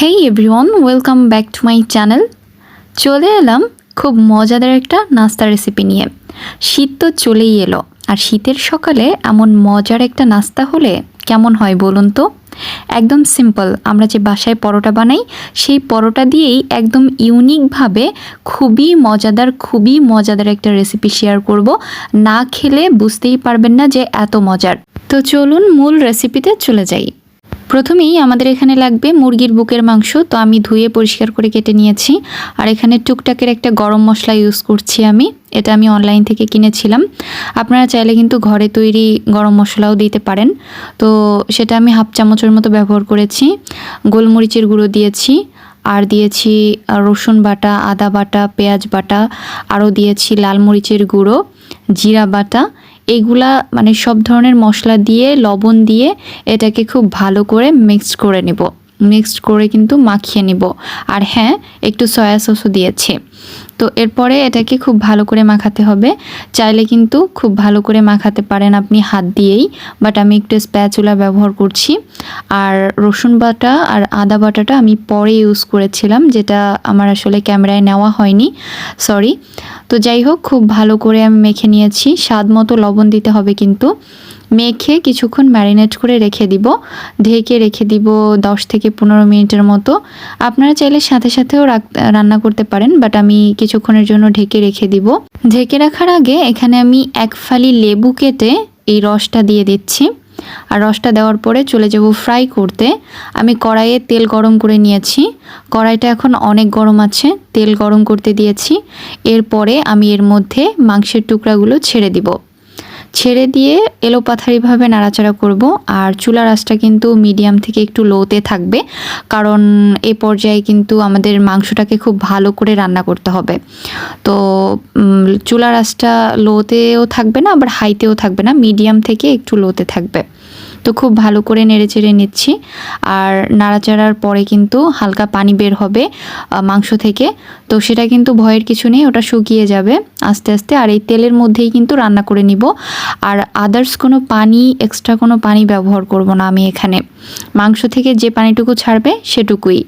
Hey everyone welcome back to my channel চলে এলাম খুব মজাদার একটা নাস্তা রেসিপি নিয়ে। শীত তো চলেই এলো, আর শীতের সকালে এমন মজার একটা নাস্তা হলে কেমন হয় বলুন তো? একদম সিম্পল আমরা যে বাসায় পরোটা বানাই, সেই পরোটা দিয়েই একদম ইউনিকভাবে খুবই মজাদার খুবই মজাদার একটা রেসিপি শেয়ার করব। না খেলে বুঝতেই পারবেন না যে এত মজার। তো চলুন মূল রেসিপিতে চলে যাই। প্রথমেই আমাদের এখানে লাগবে মুরগির বুকের মাংস, তো আমি ধুয়ে পরিষ্কার করে কেটে নিয়েছি। আর এখানে টুকটাকের একটা গরম মশলা ইউজ করছি আমি, এটা আমি অনলাইন থেকে কিনেছিলাম। আপনারা চাইলে কিন্তু ঘরে তৈরি গরম মশলাও দিতে পারেন। তো সেটা আমি হাফ চামচের মতো ব্যবহার করেছি। গোলমরিচের গুঁড়ো দিয়েছি, আর দিয়েছি রসুন বাটা, আদা বাটা, পেঁয়াজ বাটা, আরও দিয়েছি লাল মরিচের গুঁড়ো, জিরা বাটা এগুলা মানে সব ধরনের মশলা দিয়ে, লবণ দিয়ে এটাকে খুব ভালো করে মিক্সড করে নেব। মিক্সড করে কিন্তু মাখিয়ে নেব। আর হ্যাঁ একটু সয়া সসও দিয়েছি। তো এরপরে এটাকে খুব ভালো করে মাখাতে হবে। চাইলে কিন্তু খুব ভালো করে মাখাতে পারেন আপনি হাত দিয়েই। বাট আমি একটু স্প্যাচুলা ব্যবহার করছি। আর রসুন বাটা আর আদা বাটাটা আমি পরে ইউজ করেছিলাম, যেটা আমার আসলে ক্যামেরায় নেওয়া হয়নি। সরি। তো যাই হোক, খুব ভালো করে আমি মেখে নিয়েছি। স্বাদ মতো লবণ দিতে হবে কিন্তু। মেখে কিছুক্ষণ ম্যারিনেট করে রেখে দিব। ঢেকে রেখে দিব দশ থেকে পনেরো মিনিটের মতো। আপনারা চাইলে সাথে সাথেও রান্না করতে পারেন বাট আমি কিছুক্ষণের জন্য ঢেকে রেখে দিব। ঢেকে রাখার আগে এখানে আমি এক ফালি লেবু কেটে এই রসটা দিয়ে দিচ্ছি। আর রসটা দেওয়ার পরে চলে যাব ফ্রাই করতে। আমি কড়াইয়ে তেল গরম করে নিয়েছি। কড়াইটা এখন অনেক গরম আছে, তেল গরম করতে দিয়েছি। এরপরে আমি এর মধ্যে মাংসের টুকরাগুলো ছেড়ে দিব। ছেড়ে দিয়ে এলোপাথারিভাবে নাড়াচাড়া করব। আর চুলার আঁচটা কিন্তু মিডিয়াম থেকে একটু লোতে থাকবে, কারণ এ পর্যায়ে কিন্তু আমাদের মাংসটাকে খুব ভালো করে রান্না করতে হবে। তো চুলা চুলার আঁচটা লোতেও থাকবে না, আবার হাইতেও থাকবে না, মিডিয়াম থেকে একটু লোতে থাকবে। তো খুব ভালো করে নেড়ে চেড়ে নিচ্ছি। আর নাড়াচাড়ার পরে কিন্তু হালকা পানি বের হবে মাংস থেকে। তো সেটা কিন্তু ভয়ের কিছু নেই, ওটা শুকিয়ে যাবে আস্তে আস্তে। আর এই তেলের মধ্যেই কিন্তু রান্না করে নিব। আর আদার্স কোনো পানি এক্সট্রা কোনো পানি ব্যবহার করব না আমি এখানে। মাংস থেকে যে পানিটুকু ছাড়বে সেটুকুই।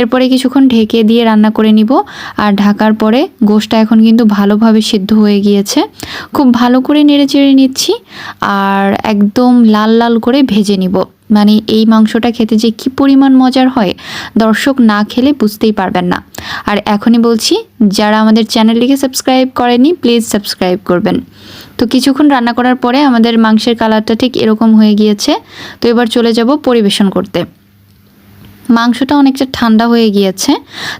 এরপরে কিছুক্ষণ ঢেকে দিয়ে রান্না করে নিব। আর ঢাকার পরে গোশটা এখন কিন্তু ভালোভাবে সিদ্ধ হয়ে গিয়েছে। খুব ভালো করে নেড়ে চেড়ে নিচ্ছি। আর একদম লাল লাল করে ভেজে নিব। মানে এই মাংসটা খেতে যে কি পরিমাণ মজার হয়, দর্শক না খেলে বুঝতেই পারবেন না। আর এখনই বলছি, যারা আমাদের চ্যানেলটিকে সাবস্ক্রাইব করেনি, প্লিজ সাবস্ক্রাইব করবেন। তো কিছুক্ষণ রান্না করার পরে আমাদের মাংসের কালারটা ঠিক এরকম হয়ে গিয়েছে। তো এবার চলে যাব পরিবেশন করতে। মাংসটা অনেকটা ঠান্ডা হয়ে গিয়েছে।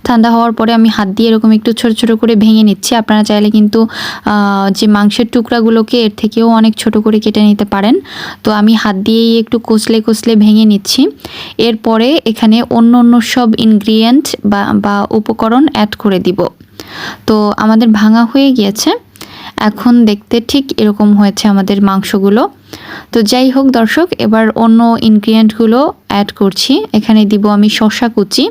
ঠান্ডা হওয়ার পরে আমি হাত দিয়ে এরকম একটু ছোট ছোট করে ভেঙে নিচ্ছি। আপনারা চাইলে কিন্তু যে মাংসের টুকরাগুলোকে এর থেকেও অনেক ছোট করে কেটে নিতে পারেন। তো আমি হাত দিয়েই একটু কচলে কচলে ভেঙে নিচ্ছি। এরপরে এখানে অন্য অন্য সব ইনগ্রিডিয়েন্ট বা বা উপকরণ অ্যাড করে দিব। তো আমাদের ভাঙা হয়ে গিয়েছে। এখন দেখতে ঠিক এরকম হয়েছে আমাদের মাংসগুলো। তো যাই হোক দর্শক, এবার অন্য ইনগ্রিডিয়েন্টগুলো অ্যাড করছি। এখানে দিব আমি শসা কুচি।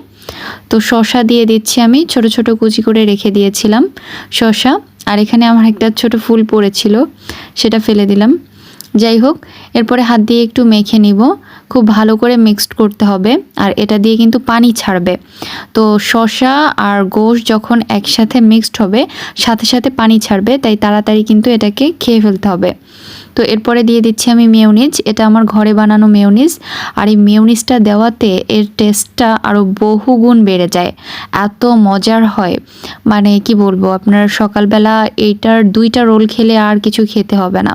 তো শসা দিয়ে দিচ্ছি আমি, ছোট ছোট কুচি করে রেখে দিয়েছিলাম শসা। আর এখানে আমার একটা ছোট ফুল পড়েছিল, সেটা ফেলে দিলাম। যাই হোক, এরপরে হাত দিয়ে একটু মেখে নিব। খুব ভালো করে মিক্সড করতে হবে, আর এটা দিয়ে কিন্তু পানি ছাড়বে। তো শসা আর গোশ যখন একসাথে মিক্সড হবে, সাথে সাথে পানি ছাড়বে, তাই তাড়াতাড়ি কিন্তু এটাকে খেয়ে ফেলতে হবে। তো এরপরে দিয়ে দিচ্ছি আমি মেয়নিজ এটা আমার ঘরে বানানো মেয়নিজ আর এই মেয়নিজটা দেওয়াতে এর টেস্টটা আরও বহুগুণ বেড়ে যায়। এত মজার হয়। মানে কি বলব, আপনার সকালবেলা এইটার দুইটা রোল খেলে আর কিছু খেতে হবে না।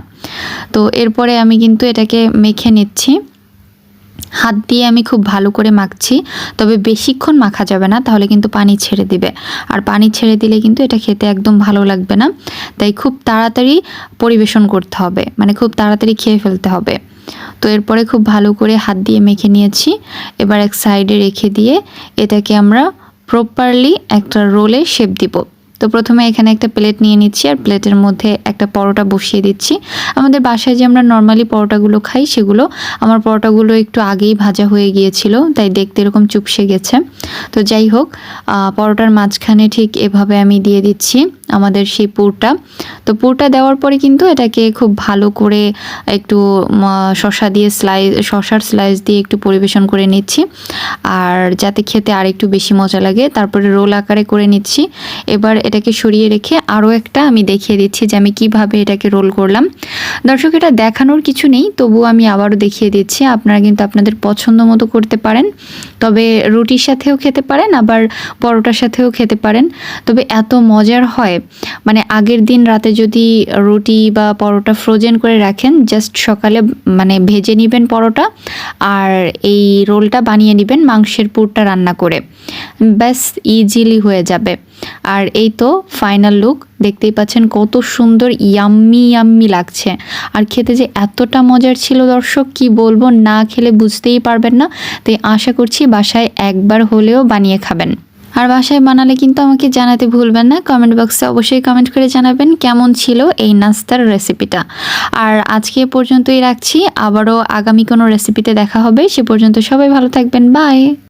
তো এরপরে আমি কিন্তু এটাকে মেখে নিচ্ছি। হাত দিয়ে আমি খুব ভালো করে মাখছি, তবে বেশিক্ষণ মাখা যাবে না, তাহলে কিন্তু পানি ছেড়ে দিবে। আর পানি ছেড়ে দিলে কিন্তু এটা খেতে একদম ভালো লাগবে না। তাই খুব তাড়াতাড়ি পরিবেশন করতে হবে মানে খুব তাড়াতাড়ি খেয়ে ফেলতে হবে। তো এরপরে খুব ভালো করে হাত দিয়ে মেখে নিয়েছি। এবার এক সাইডে রেখে দিয়ে এটাকে আমরা প্রপারলি একটা রোলে শেপ দিব। তো প্রথমে এখানে একটা প্লেট নিয়ে নিচ্ছি আর প্লেটের মধ্যে একটা পরোটা বসিয়ে দিচ্ছি। আমাদের বাসায় যে আমরা নর্মালি পরোটাগুলো খাই, সেগুলো আমার পরোটাগুলো একটু আগেই ভাজা হয়ে গিয়েছিল, তাই দেখতে এরকম চুপসে গেছে। তো যাই হোক পরোটার মাঝখানে ঠিক এভাবে আমি দিয়ে দিচ্ছি। আমাদের সেই পুরটা। তো পুরটা দেওয়ার পরে কিন্তু এটাকে খুব ভালো করে একটু শশা দিয়ে স্লাইস শশার স্লাইস দিয়ে একটু পরিবেশন করে নিচ্ছি। আর যাতে খেতে আর একটু বেশি মজা লাগে, তারপরে রোল আকারে করে নিচ্ছি। এবার এটাকে সরিয়ে রেখে আরও একটা আমি দেখিয়ে দিচ্ছি যে আমি কীভাবে এটাকে রোল করলাম। দর্শক, এটা দেখানোর কিছু নেই, তবুও আমি আবারও দেখিয়ে দিচ্ছি, আপনারা কিন্তু আপনাদের পছন্দ মতো করতে পারেন। তবে রুটির সাথেও খেতে পারেন, আবার পরোটার সাথেও খেতে পারেন। তবে এত মজার হয় মানে আগের দিন রাতে যদি রুটি বা পরোটা ফ্রোজেন করে রাখেন জাস্ট সকালে মানে ভেজে নেবেন পরোটা আর এই রোলটা বানিয়ে নেবেন মাংসের পুরটা রান্না করে। ব্যাস ইজিলি হয়ে যাবে। আর এই তো ফাইনাল লুক দেখতেই পাচ্ছেন কত সুন্দর ইয়াম্মি ইয়াম্মি লাগছে। আর খেতে যে এতটা মজার ছিল দর্শক, কি বলব, না খেলে বুঝতেই পারবেন না। তাই আশা করছি বাসায় একবার হলেও বানিয়ে খাবেন। আর বাসায় বানালে কিন্তু আমাকে জানাতে ভুলবেন না। কমেন্ট বক্সে অবশ্যই কমেন্ট করে জানাবেন কেমন ছিল এই নাস্তার রেসিপিটা আর আজকে পর্যন্তই রাখছি। আবারও আগামী কোনো রেসিপিতে দেখা হবে। সে পর্যন্ত সবাই ভালো থাকবেন। বাই